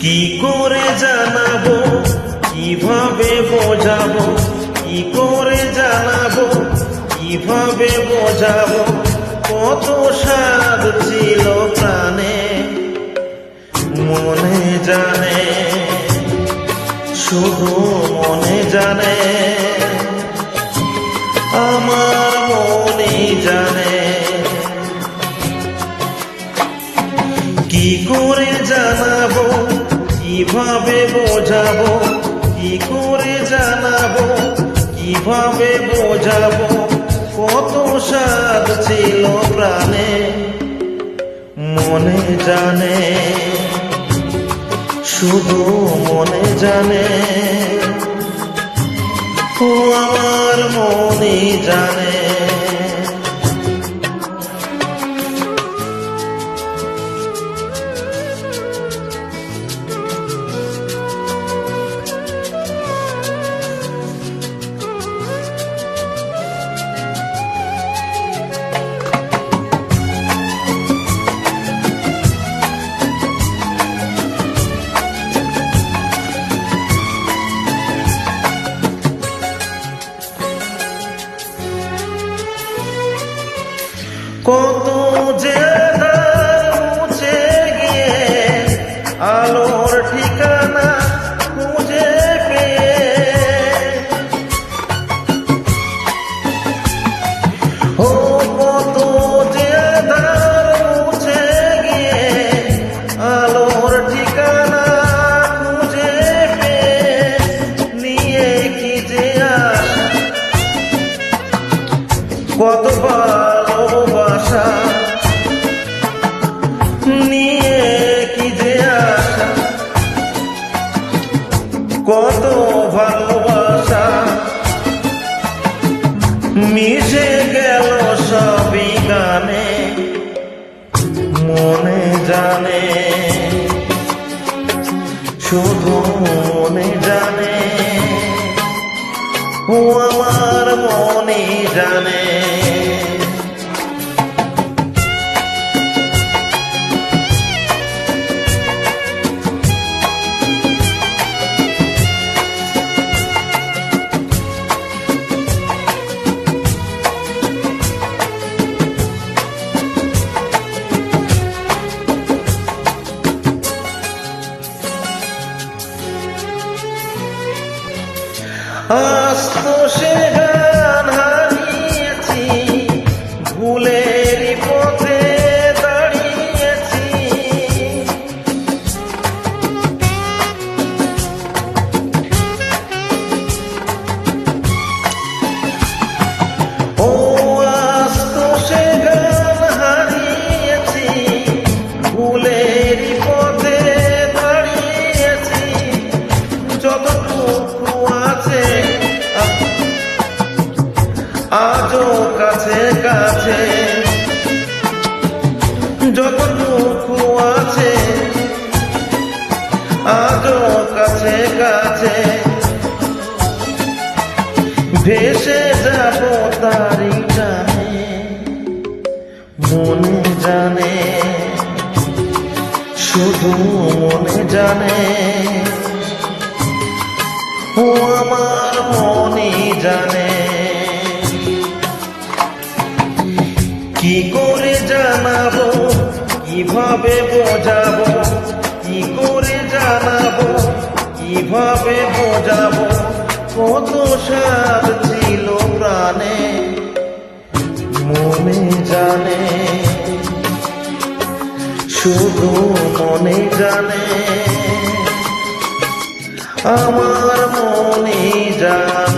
কি করে জানাব? কীভাবে বোঝাবো? কি করে জানাব? কীভাবে বোঝাবো? কত স্বাদ ছিল প্রাণে। মনে জানে, শুধু মনে জানে। আমার মনে জানে। কি করে জানাব? কীভাবে বোঝাবো? কি করে জানাব? কীভাবে বোঝাবো? কত স্বাদ ছিল প্রাণে, মনে জানে। শুধু মনে জানে। ও আমার মনে জানে। কত যে শুধু মনে জানে ও আমার মনে জানে। আস্ত সে গান হারিয়েছি ভুলেরই পথে ভেসে যাব তারি টানে, মনে জানে, শুধু মনে জানে। ও আমার মনে জানে। কি করে জানাব, কীভাবে বোঝাবো, কি করে জানাব, কীভাবে বোঝাবো? কত সার ছিল প্রাণে, মনে জানে, শুধু মনে জানে আমার মনে জানে। আমার মনে জানে